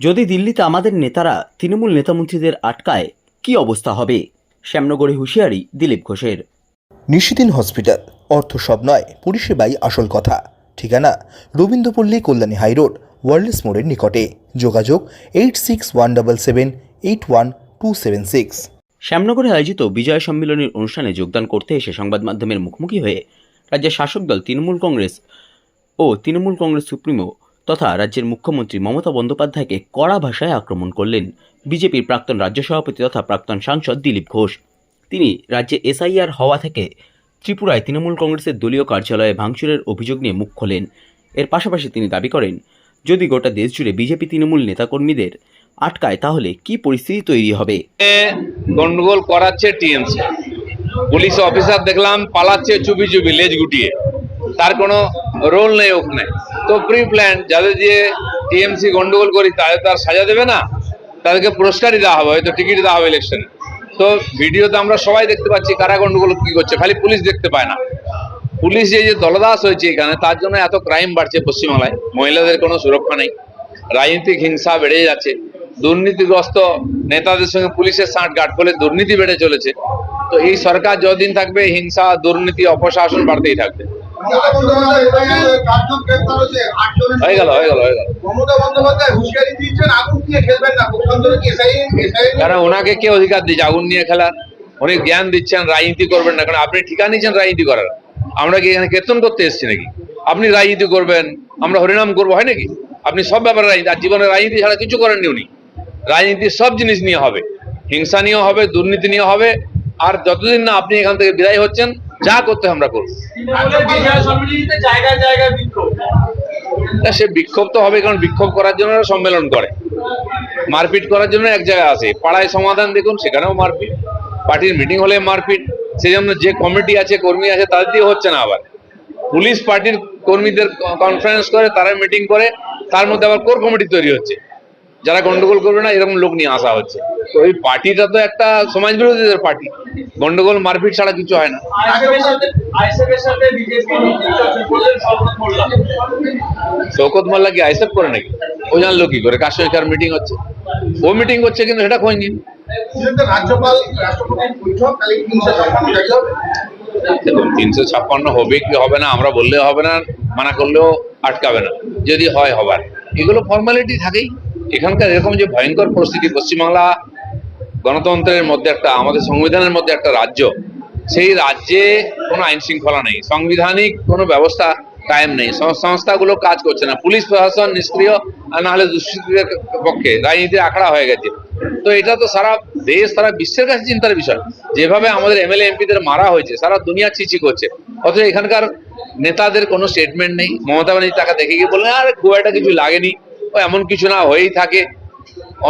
যদি দিল্লিতে আমাদের নেতারা তৃণমূল নেতামন্ত্রীদের আটকায় কি অবস্থা হবে? শ্যামনগরে হুঁশিয়ারি দিলীপ ঘোষের। নিশিদিন হসপিটাল অর্থ সব নয় পরিষেবাই আসল কথা। ঠিকানা রবীন্দ্রপল্লী কল্যাণী হাইরোড ওয়ার্ল্ডস মোড়ের নিকটে। যোগাযোগ eight six one double seven eight one two seven six. শ্যামনগরে আয়োজিত বিজয় সম্মেলনের অনুষ্ঠানে যোগদান করতে এসে সংবাদ মাধ্যমের মুখোমুখি হয়ে রাজ্যের শাসক দল তৃণমূল কংগ্রেস ও তৃণমূল কংগ্রেস সুপ্রিমো তথা রাজ্যের মুখ্যমন্ত্রী মমতা বন্দ্যোপাধ্যায়কে কড়া ভাষায় আক্রমণ করলেন। বিজেপির প্রাক্তন রাজ্য সভাপতি তথা প্রাক্তন সাংসদ দিলীপ ঘোষ। তিনি রাজ্যে এসআইআর হওয়া থেকে ত্রিপুরায় তৃণমূল কংগ্রেসের দলীয় কার্যালয়ে ভাঙচুরের অভিযোগ নিয়ে মুখ খোলেন। এর পাশাপাশি তিনি দাবি করেন, যদি গোটা দেশ জুড়ে বিজেপি তৃণমূল নেতাকর্মীদের আটকায়, তাহলে কি পরিস্থিতি তৈরি হবে? গন্ডগোল করাচ্ছে টিএমসি। পুলিশ অফিসার দেখলাম, পালাচ্ছে চুপি চুপি, লেজ গুটিয়ে। তার কোনো রোল নেই ওখানে। তো প্রি প্ল্যান যাদের দিয়ে টিএমসি গন্ডগোল করি তাদের তার সাজা দেবে না। তাদেরকে পুরস্কারই দেওয়া হবে, হয়তো টিকিট দেওয়া হবে ইলেকশনে তো ভিডিওতে আমরা সবাই দেখতে পাচ্ছি কারা গন্ডগোল কি করছে, খালি পুলিশ দেখতে পায় না। পুলিশ যে দলদাস হয়েছে এখানে, তার জন্য এত ক্রাইম বাড়ছে পশ্চিমবাংলায়। মহিলাদের কোনো সুরক্ষা নেই। রাজনৈতিক হিংসা বেড়ে যাচ্ছে। দুর্নীতিগ্রস্ত নেতাদের সঙ্গে পুলিশের সাঁট গাঁট ফলে দুর্নীতি বেড়ে চলেছে। তো এই সরকার যতদিন থাকবে, হিংসা, দুর্নীতি, অপশাসন বাড়তেই থাকবে। হয়ে গেল হয়ে গেল হয়ে গেল। কারণ ওনাকে কে অধিকার দিচ্ছে আগুন নিয়ে খেলার উনি জ্ঞান দিচ্ছেন রাজনীতি করবেন না। কারণ আপনি ঠিকা নিচ্ছেন রাজনীতি করার। আমরা কি এখানে কীর্তন করতে এসেছি নাকি? আপনি রাজনীতি করবেন আমরা হরিনাম করব হয় নাকি? আপনি সব ব্যাপারে রাজনীতি আর জীবনে রাজনীতি ছাড়া কিছু করেননি উনি। রাজনীতি সব জিনিস নিয়ে হবে। হিংসা নিয়ে হবে দুর্নীতি নিয়ে হবে। আর যতদিন না আপনি এখান থেকে বিদায় হচ্ছেন যা করতে আমরা করব। সে বিক্ষোভ তো হবে কারণ বিক্ষোভ করার জন্য সম্মেলন করে। মারপিট করার জন্য এক জায়গায় আসে। পাড়ায় সমাধান দেখুন সেখানেও মারপিট। পার্টির মিটিং হলে মারপিট। সেই জন্য যে কমিটি আছে কর্মী আছে তাদের দিয়ে হচ্ছে না আবার। পুলিশ পার্টির কর্মীদের কনফারেন্স করে তারা মিটিং করে তার মধ্যে আবার কোর কমিটি তৈরি হচ্ছে। যারা গন্ডগোল করবে না এরকম লোক নিয়ে আসা হচ্ছে। তো এই পার্টিটা তো একটা সমাজ বিরোধীদের পার্টি। গন্ডগোল মারপিট ছাড়া কিছু হয় না। শৌকত মোল্লা। কি আইসেপ করে নাকি? ও জানলো কি করে? কার সঙ্গে কার মিটিং হচ্ছে? ও মিটিং করছে কিন্তু সেটা খোঁজ নিন। রাজ্যপাল দেখুন তিনশো ছাপ্পান্ন হবে কি হবে না আমরা বললেও হবে না মানা করলেও আটকাবে না। যদি হয় হবার। এগুলো ফর্মালিটি থাকেই। এখানকার এরকম যে ভয়ঙ্কর পরিস্থিতি পশ্চিমবাংলা গণতন্ত্রের মধ্যে একটা, আমাদের সংবিধানের মধ্যে একটা রাজ্য, সেই রাজ্যে কোনো আইন শৃঙ্খলা নেই। সাংবিধানিক কোনো ব্যবস্থা কায়েম নেই। সংস্থাগুলো কাজ করছে না। পুলিশ প্রশাসন নিষ্ক্রিয়, আর না হলে দুষ্কৃতীদের পক্ষে রাজনীতির আখড়া হয়ে গেছে। তো এটা তো সারা দেশ, সারা বিশ্বের কাছে চিন্তার বিষয়। যেভাবে আমাদের এমএলএ, এমপিদের মারা হয়েছে, সারা দুনিয়া চিচি করছে। অথচ এখানকার নেতাদের কোনো স্টেটমেন্ট নেই। মমতা ব্যানার্জি তাকে দেখে গিয়ে বললেন, আরে খুব একটা কিছু লাগেনি। ও এমন কিছু না হয়েই থাকে।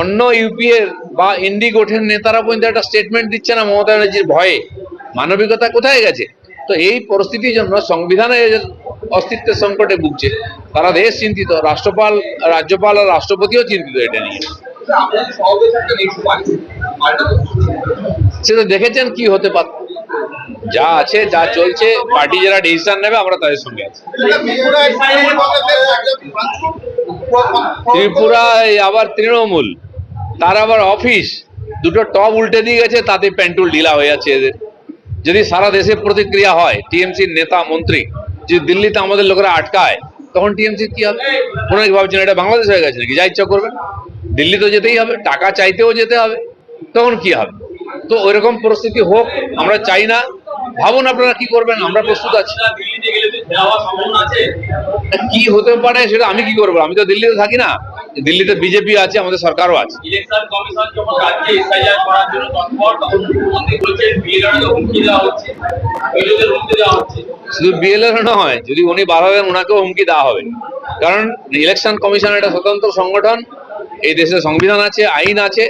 অন্য ইউপিএ বা ইন্ডিগোঠের নেতারা পর্যন্ত একটা স্টেটমেন্ট দিচ্ছে না মমতা ব্যানার্জির ভয়ে। মানবিকতা কোথায় গেছে? তো এই পরিস্থিতির জন্য সংবিধানের অস্তিত্বের সংকটে ভুগছে তারা দেশ চিন্তিত। রাষ্ট্রপাল রাজ্যপাল আর রাষ্ট্রপতিও চিন্তিত এটা নিয়ে। সেটা দেখেছেন কি হতে পারত যা আছে, যা চলছে, পার্টি যারা ডিসিশন নেবে, আমরা তাদের সঙ্গে আছি। ত্রিপুরায় আবার তৃণমূল, তার আবার অফিস দুটো টপ উল্টে দিয়ে গেছে, তাতে প্যান্টুল ঢিলা হয়ে যাচ্ছে এদের। যদি সারা দেশে প্রতিক্রিয়া হয়, টিএমসির নেতা, মন্ত্রী যে দিল্লিতে আমাদের লোকেরা আটকায়, তখন টিএমসি কি হবে? কোনো ভাবছেন, এটা বাংলাদেশ হয়ে গেছে নাকি? যা ইচ্ছা করবেন দিল্লি তো যেতেই হবে, টাকা চাইতেও যেতে হবে, তখন কি হবে? তো ওইরকম পরিস্থিতি হোক, আমরা চাই না। ভাবুন আপনারা কি করবেন আমরা প্রস্তুত আছি। কি হতে পারে সেটা আমি কি করব? আমি তো দিল্লিতে থাকি না। দিল্লিতে বিজেপি আছে আমাদের সরকারও আছে। শুধু বিএলএর নয় যদি উনি বার হবেন ওনাকেও হুমকি দেওয়া হবে। কারণ ইলেকশন কমিশন একটা স্বতন্ত্র সংগঠন এই দেশের সংবিধান আছে আইন আছে।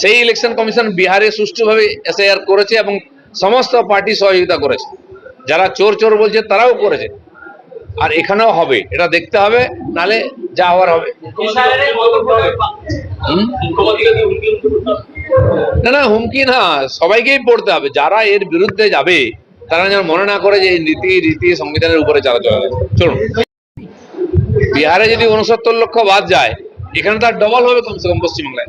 সেই ইলেকশন কমিশন বিহারে সুষ্ঠুভাবে এসআইআর করেছে এবং সমস্ত পার্টি সহযোগিতা করেছে। যারা চোর চোর বলছে, তারাও করেছে। আর এখানেও হবে, এটা দেখতে হবে, নালে যা হওয়ার হবে। হবে। না না, হুমকি না, সবাইকেই পড়তে হবে। যারা এর বিরুদ্ধে যাবে, তারা যেন মনে না করে যে নীতি, রীতি, সংবিধানের উপরে চালা চলে গেছে। চলুন। বিহারে যদি উনসত্তর লক্ষ বাদ যায়, এখানে তার ডবল হবে কমসে কম পশ্চিমবাংলায়।